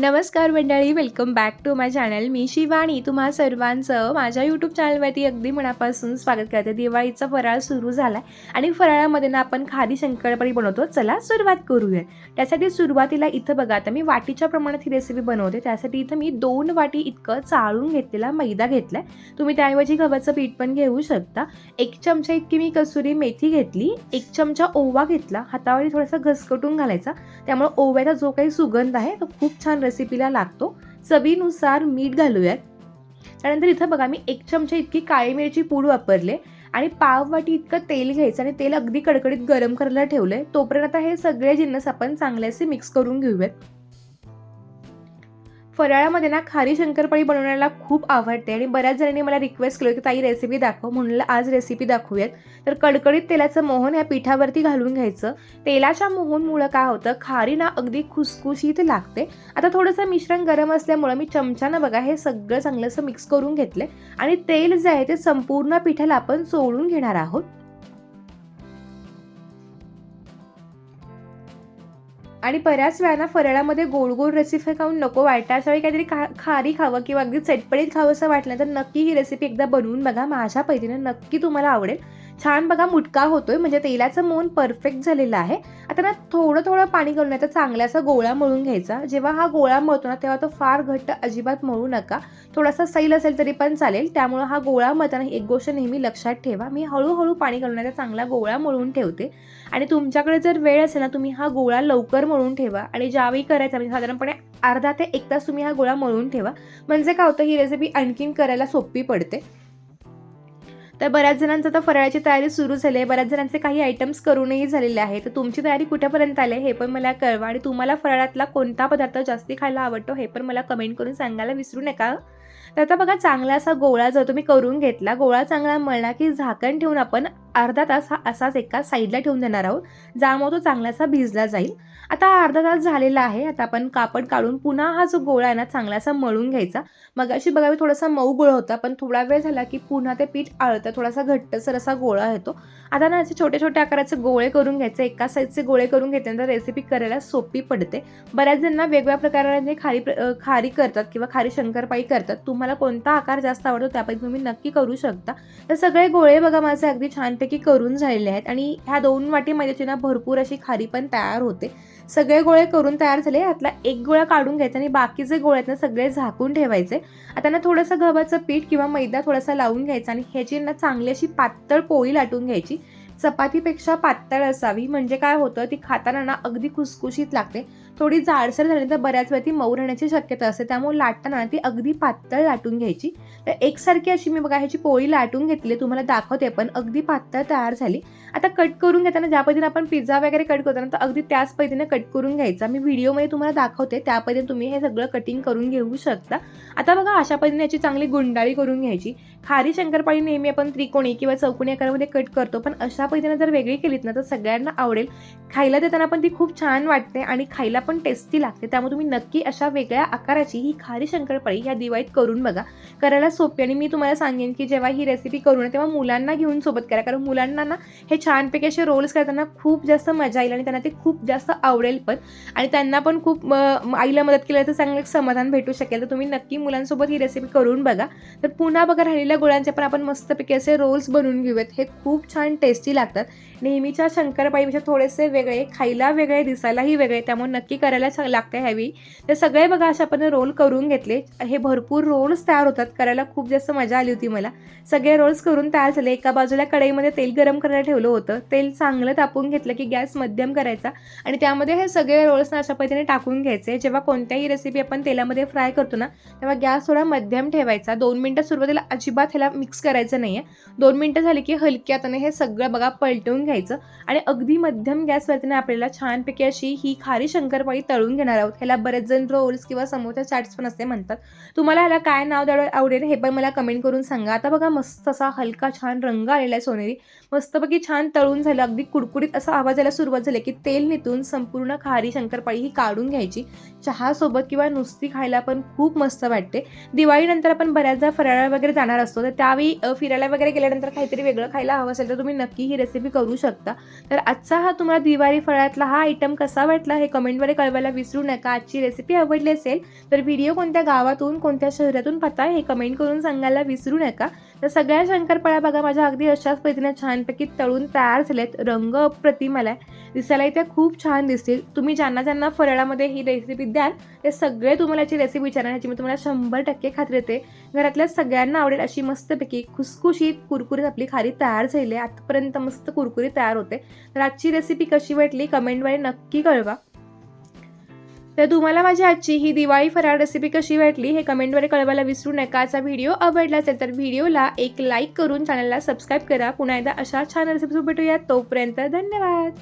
नमस्कार मंडळी welcome back to my channel मी शिवानी. तुम्हा सर्वांचं माझ्या यूट्यूब चॅनलवरती अगदी मनापासून स्वागत करते. दिवाळीचा फराळ सुरू झाला आहे आणि फराळामध्ये ना आपण खारी शंकरपाळी बनवतो. चला सुरुवात करूया. त्यासाठी सुरुवातीला इथं बघा आता मी वाटीच्या प्रमाणात ही रेसिपी बनवते. त्यासाठी इथं मी दोन वाटी इतकं चाळून घेतलेला मैदा घेतला तुम्ही त्याऐवजी गव्हाचं पीठ पण घेऊ शकता. एक चमचा इतकी मी कसुरी मेथी घेतली. एक चमचा ओवा घेतला. हातावरी थोडासा घसकटून घालायचा. त्यामुळे ओव्याचा जो काही सुगंध आहे तो खूप छान रेसिपीला लागतो. चवीनुसार मीठ घालूयात. त्यानंतर इथं बघा मी एक चमचा इतकी काळी मिरची पूड वापरले आणि पाव वाटी इतकं तेल घ्यायचं आणि तेल अगदी कडकडीत गरम करायला ठेवलंय. तोपर्यंत आता हे सगळे जिन्नस आपण चांगले असे मिक्स करून घेऊयात. फराळामध्ये ना खारी शंकरपाळी बनवण्याला खूप आवडते आणि बऱ्याच जणांनी मला रिक्वेस्ट केलं की ताई रेसिपी दाखव म्हणून आज रेसिपी दाखवूयात. तर कडकडीत तेलाचं मोहन या पिठावरती घालून घ्यायचं. तेलाच्या मोहनमुळं काय होतं खारी ना अगदी खुसखुशीत लागते. आता थोडंसं मिश्रण गरम असल्यामुळं मी चमच्यानं बघा हे सगळं चांगलंसं मिक्स करून घेतलं आणि तेल जे आहे ते संपूर्ण पिठाला आपण सोडून घेणार आहोत. आणि बऱ्याच वेळा ना फराळामध्ये गोड गोड रेसिपी खाऊन नको वाटतं. अशा वेळी काहीतरी खा खारी खावं किंवा अगदी चटपटीत खावं असं वाटलं तर नक्की ही रेसिपी एकदा बनवून बघा. माझ्या पद्धतीने नक्की तुम्हाला आवडेल. छान बघा मुटका होतोय. म्हणजे तेलाचं मोन परफेक्ट झालेलं आहे. आता ना थोडं थोडं पाणी घालून याचा चांगल्याचा गोळा मळून घ्यायचा. जेव्हा हा गोळा मळतो ना तेव्हा तो फार घट्ट अजिबात मळू नका. थोडासा सैल असेल तरी पण चालेल. त्यामुळं हा गोळा मळताना एक गोष्ट नेहमी लक्षात ठेवा. मी हळूहळू पाणी घालून याचा चांगला गोळा मळून ठेवते. आणि तुमच्याकडे जर वेळ असेल ना तुम्ही हा गोळा लवकर मळून ठेवा आणि ज्यावेळी करायचा म्हणजे साधारणपणे अर्धा ते एक तास तुम्ही हा गोळा मळून ठेवा. म्हणजे काय होतं ही रेसिपी आणखीन करायला सोपी पडते. तर बऱ्याच जणांचं आता फराळाची तयारी सुरू झाली आहे. बऱ्याच जणांचे काही आयटम्स करूनही झालेले आहे तर तुमची तयारी कुठेपर्यंत आली हे पण मला कळवा. आणि तुम्हाला फराळातला कोणता पदार्थ जास्ती खायला आवडतो हे पण मला कमेंट करून सांगायला विसरू नका. तर आता बघा चांगला असा गोळा जो तुम्ही करून घेतला गोळा चांगला मळला की झाकण ठेवून आपण अर्धा तास हा असाच एका साईडला ठेवून देणार आहोत ज्यामुळे तो चांगलासा भिजला जाईल. आता अर्धा तास झालेला आहे आता आपण कापड काढून पुन्हा हा जो गोळा आहे ना चांगलासा मळून घ्यायचा. मग अशी बघावी थोडासा मऊ गोळा होता पण थोडा वेळ झाला की पुन्हा ते पीठ आळतं थोडासा घट्टसर असा गोळा येतो. आता ना असे छोटे छोटे आकाराचे गोळे करून घ्यायचे एका साईजचे गोळे करून घेतल्यानंतर रेसिपी करायला सोपी पडते. बऱ्याच जणांना वेगवेगळ्या प्रकाराने खारी खारी करतात किंवा खारी शंकरपाळी करतात. तुम्हाला कोणता आकार जास्त आवडतो त्यापैकी तुम्ही नक्की करू शकता. तर सगळे गोळे बघा माझे अगदी छानपैकी करून झालेले आहेत. आणि ह्या दोन वाटी मैद्याची ना भरपूर अशी खारी पण तयार होते. सगळे गोळे करून तयार झाले. यातला एक गोळा काढून घ्यायचा आणि बाकीचे गोळे आहेत ना सगळे झाकून ठेवायचे. आता ना थोडंसं गव्हाचं पीठ किंवा मैदा थोडासा लावून घ्यायचा आणि ह्याची ना चांगली अशी पातळ पोळी लाटून घ्यायची. चपातीपेक्षा पातळ असावी. म्हणजे काय होतं ती खाताना ना अगदी खुसखुशीत लागते. थोडी जाडसर झाली तर बऱ्याच वेळा ती मऊ राहण्याची शक्यता असते. त्यामुळे लाटताना ती अगदी पातळ लाटून घ्यायची. तर एकसारखी अशी मी बघा ह्याची पोळी लाटून घेतली तुम्हाला दाखवते पण अगदी पातळ तयार झाली. आता कट करून घेताना ज्या पद्धतीने आपण पिझ्झा वगैरे कट करतो ना तर अगदी त्याच पद्धतीने कट करून घ्यायचा. मी व्हिडिओमध्ये तुम्हाला दाखवते त्या पद्धतीने तुम्ही हे सगळं कटिंग करून घेऊ शकता. आता बघा अशा पद्धतीने याची चांगली गुंडाळी करून घ्यायची. खारी शंकरपाळी नेहमी आपण त्रिकोणी किंवा चौकोनी आकारामध्ये कट करतो पण अशा पद्धतीने जर वेगळी केलीत ना तर सगळ्यांना आवडेल. खायला देताना पण ती खूप छान वाटते आणि खायला पण टेस्टी लागते. त्यामुळे तुम्ही नक्की अशा वेगळ्या आकाराची ही खारी शंकरपाळी ह्या दिवाळीत करून बघा. करायला सोपी आणि मी तुम्हाला सांगेन की जेव्हा ही रेसिपी करू ना तेव्हा मुलांना घेऊन सोबत करा. कारण मुलांना ना हे छानपैकी असे रोल्स करताना खूप जास्त मजा येईल आणि त्यांना ते खूप जास्त आवडेल पण. आणि त्यांना पण खूप आईला मदत केली तर चांगलं समाधान भेटू शकेल. तर तुम्ही नक्की मुलांसोबत ही रेसिपी करून बघा. तर पुन्हा बघा उकडलेल्या गुळांचे पण आपण मस्तपैकी असे रोल्स बनवून घेऊयात. हे खूप छान टेस्टी लागतात. नेहमीच्या शंकरपाईपेक्षा थोडेसे वेगळे खायला वेगळे दिसायलाही वेगळे त्यामुळे नक्की करायला छान लागते हवी तर सगळे बघा असे आपण रोल करून घेतले. हे भरपूर रोल्स तयार होतात. करायला खूप जास्त मजा आली होती मला. सगळे रोल्स करून तयार झाले. एका बाजूला कढईमध्ये तेल गरम करायला ठेवलं होतं. तेल चांगलं तापून घेतलं की गॅस मध्यम करायचा. आणि त्यामध्ये हे सगळे रोल्स अशा पद्धतीने टाकून घ्यायचे. जेव्हा कोणत्याही रेसिपी आपण तेलामध्ये फ्राय करतो ना तेव्हा गॅस थोडा मध्यम ठेवायचा. दोन मिनटं सुरुवातीला अजिबात ह्याला मिक्स करायचं नाही आहे दोन मिनटं झाली की हलक्या हाताने हे सगळं बघा पलटवून घ्यायचं. आणि अगदी मध्यम गॅसवरतीने आपल्याला छानपैकी अशी ही खारी शंकरपाळी तळून घेणार आहोत. ह्याला बरेच जण रोल्स किंवा समोरच्या चाट्स पण असे म्हणतात. तुम्हाला ह्याला काय नाव द्यावं आवडेल हे पण मला कमेंट करून सांगा. आता बघा मस्त असा हलका छान रंग आलेला आहे सोनेरी. मस्तपैकी छान तळून झालं. अगदी कुडकुडीत असा आवाज यायला सुरुवात झाली की तेल नितून संपूर्ण खारी शंकरपाळी ही काढून घ्यायची. चहासोबत किंवा नुसती खायला पण खूप मस्त वाटते. दिवाळीनंतर आपण बऱ्याचदा फराळा वगैरे जाणार असतो. असतो. तर त्यावेळी फिरायला वगैरे गेल्यानंतर काहीतरी वेगळं खायला हवं असेल तर तुम्ही नक्की ही रेसिपी करू शकता. तर आजचा हा तुम्हाला दिवाळी फळातला हा आयटम कसा वाटला हे कमेंटमध्ये कमेंटद्वारे कळवायला विसरू नका. आजची रेसिपी आवडली असेल तर व्हिडिओ कोणत्या गावातून कोणत्या शहरातून पाहता हे कमेंट करून सांगायला विसरू नका. तर सगळ्या शंकरपाळ्या बघा माझ्या अगदी अशाच पद्धतीने छानपैकी तळून तयार झालेत. रंग अप्रतिम आलाय दिसायलाही त्या खूप छान दिसतील. तुम्ही ज्यांना ज्यांना फराळामध्ये ही रेसिपी द्याल ते सगळे तुम्हाला याची रेसिपी विचारणार ह्याची मी तुम्हाला शंभर टक्के खात्री देते. घरातल्या सगळ्यांना आवडेल अशी मस्तपैकी खुसखुशीत कुरकुरीत आपली खारी तयार झाली आहे. आतापर्यंत मस्त कुरकुरी तयार होते. तर आजची रेसिपी कशी वाटली? कमेंटद्वारे नक्की कळवा. तर तुम्हाला माझी आजची ही दिवाळी फराळ रेसिपी कशी वाटली हे कमेंटद्वारे कळवायला विसरू नका. आजचा व्हिडिओ आवडला असेल तर व्हिडिओला एक लाईक करून चॅनलला सबस्क्राईब करा. पुन्हा एकदा अशा छान रेसिपीसोबत भेटूया तोपर्यंत धन्यवाद.